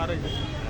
महाराज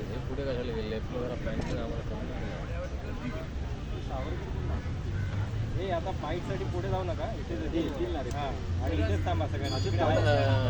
माझा पुढे कशाला गेले लेफ्टला जरा पॅन्ट आम्हाला हे आता बाईकसाठी पुढे जाऊ नका. इथे इथे येतील ना रे. हा. आणि इथेच थांबा सगळ्यांना.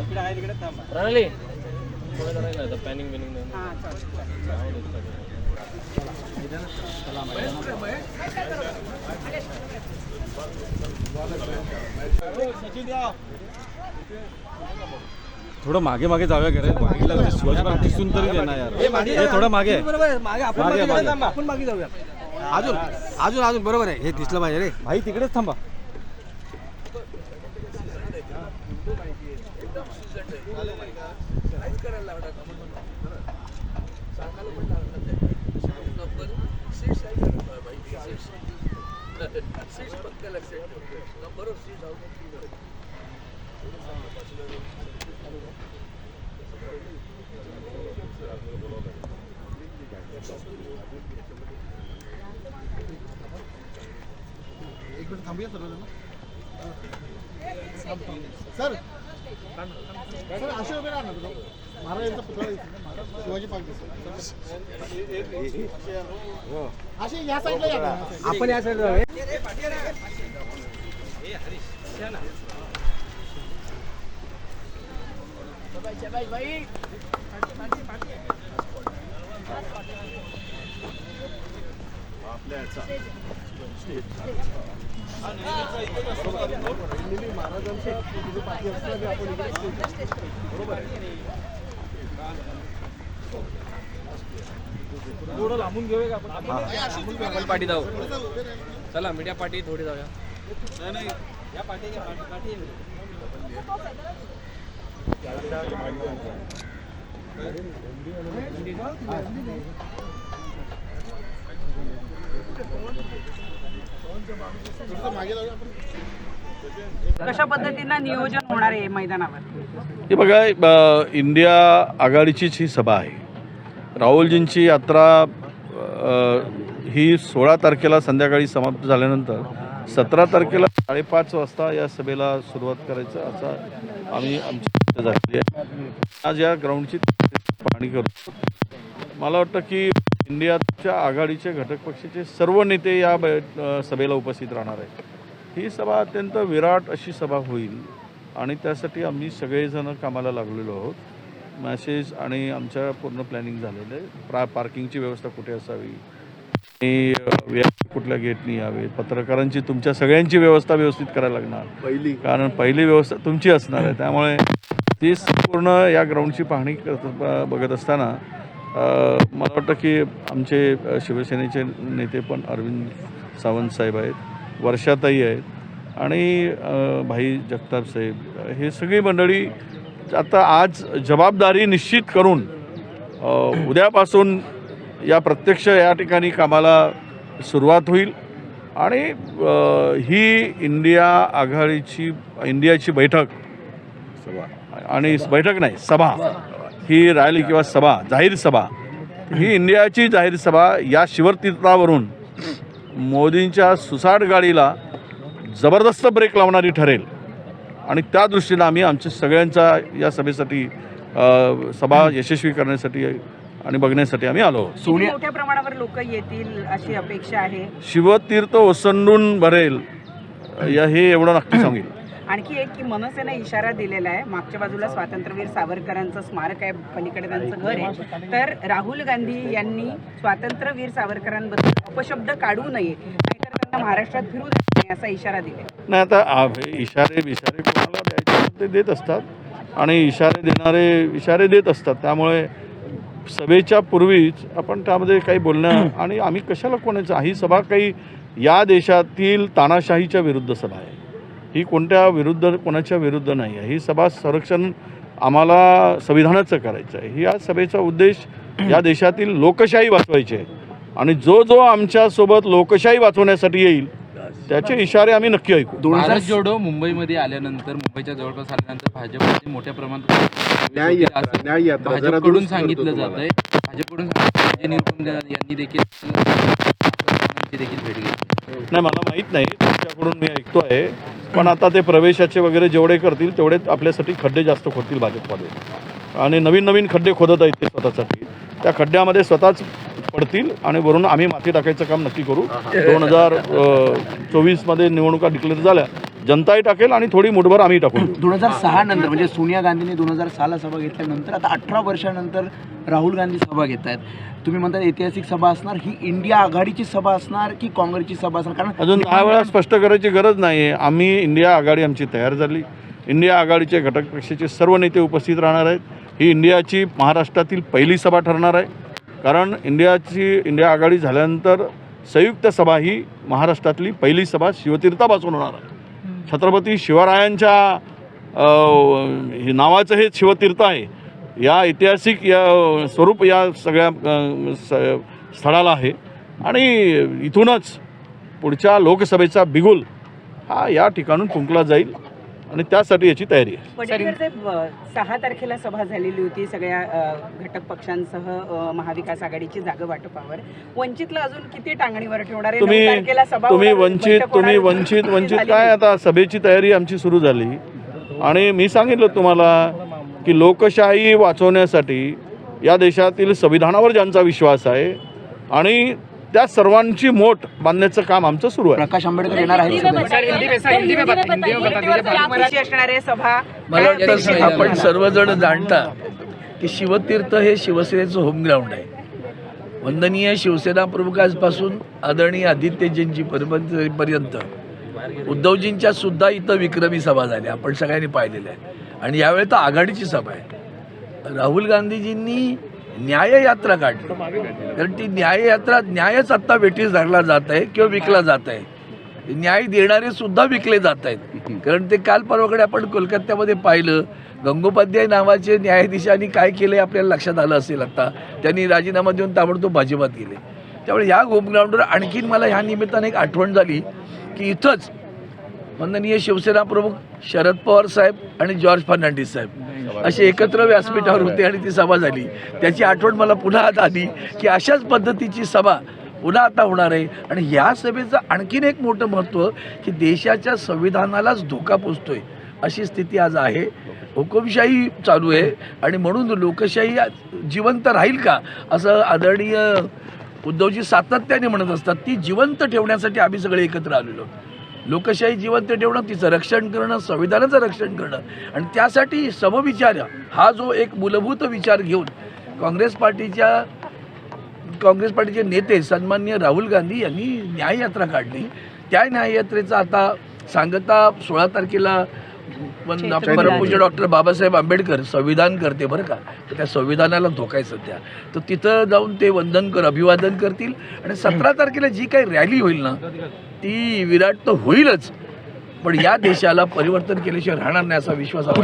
इकडे आहे तिकडे थांबा. प्रणाली. पुढे जरा नाही आता पॅनिंग बिनिंग नाही थोडं मागे मागे जाऊया बाईला ते शिवाजी महाराज दिसून तरी दे ना यार. हे थोडं मागे. मागे. आपण मागे, मागे मागे. थांबा आपण मागे जाऊया. अजून अजून अजून. बरोबर आहे. हे दिसलं पाहिजे रे. भाई तिकडेच थांबा. एक मिनिट थांबूया सर सर सर असे उभे राहणार ना महाराजांचा पुतळा शिवाजी पार्क असे या साईडला या. ना. आपण या साईड जाऊया. महाराजांच्या पाठी आपण इकडे थोडं लांबून घेऊया का आपण पाठी जाऊ चला मीडिया पाठी थोडी जाऊया या पाठी पाठी पाठी थोडंसं मागे जाऊया आपण कशा पद्धतीनं नियोजन होणार आहे मैदानावर? हे बघा इंडिया आघाडीचीच ही सभा आहे. राहुलजींची यात्रा ही सोळा तारखेला संध्याकाळी समाप्त झाल्यानंतर सतरा तारखेला साडेपाच वाजता या सभेला सुरुवात करायचं असा आम्ही आमची झालेली आहे. आज या ग्राउंडची पाहणी करतो मला वाटतं की इंडियाच्या आघाडीचे घटक पक्षाचे सर्व नेते या सभेला उपस्थित राहणार आहेत. ही सभा अत्यंत विराट अशी सभा होईल आणि त्यासाठी आम्ही सगळेजण कामाला लागलेलो आहोत. मॅसेज आणि आमच्या पूर्ण प्लॅनिंग झालेलं आहे. प्रा पार्किंगची व्यवस्था कुठे असावी? आणि कुठल्या गेटनी यावेत पत्रकारांची तुमच्या सगळ्यांची व्यवस्था व्यवस्थित करायला लागणार. पहिली. कारण पहिली व्यवस्था तुमची असणार आहे. त्यामुळे ती संपूर्ण या ग्राउंडची पाहणी करत बघत असताना मला वाटतं की आमचे शिवसेनेचे नेते पण अरविंद सावंत साहेब आहेत वर्षाताई आहेत आणि भाई जगताप साहेब. हे सगळी मंडळी आता आज जबाबदारी निश्चित करून उद्यापासून या प्रत्यक्ष या ठिकाणी कामाला सुरुवात होईल आणि ही इंडिया आघाडीची इंडियाची बैठक आणि बैठक नाही सभा. ही रॅली किंवा सभा जाहीर सभा ही इंडियाची जाहीर सभा या शिवतीर्थावरून मोदींच्या सुसाट गाडीला जबरदस्त ब्रेक लावणारी ठरेल. आणि त्या दृष्टीनं आम्ही आमच्या सगळ्यांचा या सभेसाठी सभा यशस्वी करण्यासाठी आणि बघण्यासाठी आम्ही आलो. किती मोठ्या प्रमाणावर लोक येतील अशी अपेक्षा आहे. शिवतीर्थ ओसंडून भरेल या हे एवढं नक्की सांगेल आणखी एक की मनसेने इशारा दिलेला आहे. मागच्या बाजूला स्वातंत्र्यवीर सावरकरांचं स्मारक आहे. पलीकडे त्यांचं घर आहे. तर राहुल गांधी यांनी स्वातंत्र्यवीर सावरकरांबद्दल अपशब्द काढू नये. नाहीतर त्यांना महाराष्ट्रात फिरू नये असा इशारा दिला नाही आता इशारे बिशारे कोणाला द्यायचे ते देत असतात. आणि इशारे देणारे इशारे देत असतात. त्यामुळे सभेच्या पूर्वीच आपण त्यामध्ये काही बोलणं आणि आम्ही कशाला कोणाचं? ही सभा काही या देशातील तानाशाहीच्या विरुद्ध सभा आहे. ही कोणत्या विरुद्ध कोणाच्या विरुद्ध नाही आहे. ही सभा संरक्षण आम्हाला संविधानाचं करायचं आहे. ही या सभेचा उद्देश या देशातील लोकशाही वाचवायची आहे. आणि जो जो आमच्यासोबत लोकशाही वाचवण्यासाठी येईल त्याचे इशारे आम्ही नक्की ऐकू. भारत जोडो मुंबईमध्ये आल्यानंतर मुंबईच्या जवळपास आल्यानंतर भाजपमध्ये मोठ्या प्रमाणात भाजपकडून सांगितलं जात आहे भाजपकडून यांनी देखील देखील भेट घेतली. नाही मला माहीत नाही. तुमच्याकडून मी ऐकतो आहे पण आता ते प्रवेशाचे वगैरे जेवढे करतील तेवढे आपल्यासाठी खड्डे जास्त खोदतील भाजपमध्ये. आणि नवीन नवीन खड्डे खोदत आहेत ते स्वतःसाठी. त्या खड्ड्यामध्ये स्वतःच पडतील आणि वरून आम्ही माती टाकायचं काम नक्की करू. दोन हजार चोवीसमध्ये निवडणुका डिक्लेअर झाल्या. जनताही टाकेल आणि थोडी मुठभर आम्ही टाकू दोन हजार सहा नंतर म्हणजे सोनिया गांधींनी दोन हजार सहाला सभा घेतल्यानंतर आता अठरा वर्षानंतर राहुल गांधी सभा घेत आहेत. तुम्ही म्हणता ऐतिहासिक सभा असणार ही इंडिया आघाडीची सभा असणार की काँग्रेसची सभा असणार? कारण अजून दहा वेळा स्पष्ट करायची गरज नाही आहे आम्ही इंडिया आघाडी आमची तयार झाली. इंडिया आघाडीचे घटक पक्षाचे सर्व नेते उपस्थित राहणार आहेत. ही इंडियाची महाराष्ट्रातील पहिली सभा ठरणार आहे. कारण इंडियाची इंडिया आघाडी झाल्यानंतर संयुक्त सभा ही महाराष्ट्रातली पहिली सभा शिवतीर्थापासून होणार आहे. छत्रपती शिवरायांच्या नावाचं हे शिवतीर्थ आहे. या ऐतिहासिक या स्वरूप या सगळ्या स- स्थळाला आहे. आणि इथूनच पुढच्या लोकसभेचा बिगुल हा या ठिकाणून फुंकला जाईल. आणि त्यासाठी याची तयारी आहे. सहा तारखेला सभा झालेली होती सगळ्या अ, घटक पक्षांसह अ, महाविकास आघाडीची जागा वाटपावर. वंचितला अजून किती टांगणीवर ठेवणार आहे? नऊ तुम्ही तारखेला सभा तुम्ही होणार, वंचित बैठक तुम्ही होणार, वंचित वंचित. काय आता सभेची तयारी आमची सुरू झाली. आणि मी सांगितलं तुम्हाला की लोकशाही वाचवण्यासाठी या देशातील संविधानावर ज्यांचा विश्वास आहे आणि त्या सर्वांची मोठ बांधण्याचं काम आमचं सुरू आहे. प्रकाश आंबेडकर येणार आहे सभा मला वाटतं आपण? सर्वजण जाणता की शिवतीर्थ हे शिवसेनेचं होम ग्राउंड आहे. वंदनीय शिवसेना प्रमुखांपासून आदरणीय आदित्यजींची पर्यंत पर्यंत उद्धवजींच्या सुद्धा इथं विक्रमी सभा झाल्या आपण सगळ्यांनी पाहिलेल्या आहे आणि यावेळी तर आघाडीची सभा आहे. राहुल गांधीजींनी न्याययात्रा काढली. कारण ती न्याययात्रा न्यायच आत्ता वेठीस धरला जात आहे किंवा विकला जात आहे. न्याय देणारे सुद्धा विकले जात आहेत. कारण ते काल परवाकडे आपण कोलकात्यामध्ये पाहिलं गंगोपाध्याय नावाचे न्यायाधीशांनी काय केलं आपल्याला लक्षात आलं असेल आता. त्यांनी राजीनामा देऊन ताबडतोब भाजपात गेले. त्यामुळे ह्या होम ग्राउंडवर आणखीन मला ह्या निमित्ताने एक आठवण झाली की इथंच वंदनीय शिवसेना प्रमुख शरद पवार साहेब आणि जॉर्ज फर्नांडिस साहेब. असे एकत्र व्यासपीठावर होते आणि ती सभा झाली. त्याची आठवण मला पुन्हा आता आली की अशाच पद्धतीची सभा पुन्हा आता होणार आहे. आणि ह्या सभेचं आणखीन एक मोठं महत्त्व की देशाच्या संविधानालाच धोका पोचतोय अशी स्थिती आज आहे. हुकुमशाही चालू आहे आणि म्हणून लोकशाही जिवंत राहील का असं आदरणीय उद्धवजी सातत्याने म्हणत असतात. ती जिवंत ठेवण्यासाठी आम्ही सगळे एकत्र आलेलो लोकशाही जिवंत ठेवणं तिचं रक्षण करणं संविधानाचं रक्षण करणं. आणि त्यासाठी समविचार हा जो एक मूलभूत विचार घेऊन काँग्रेस पार्टीच्या काँग्रेस पार्टीचे नेते सन्माननीय राहुल गांधी यांनी न्याययात्रा काढली. त्या न्याययात्रेचा आता सांगता सोळा तारखेला पण परमपूज्य डॉक्टर बाबासाहेब आंबेडकर संविधान करते बरं का. तर त्या संविधानाला धोका आहे सध्या. तर तिथं जाऊन ते वंदन कर अभिवादन करतील. आणि सतरा तारखेला जी काही रॅली होईल ना ती विराट तर होईलच. पण या देशाला परिवर्तन केल्याशिवाय राहणार नाही असा विश्वास आहे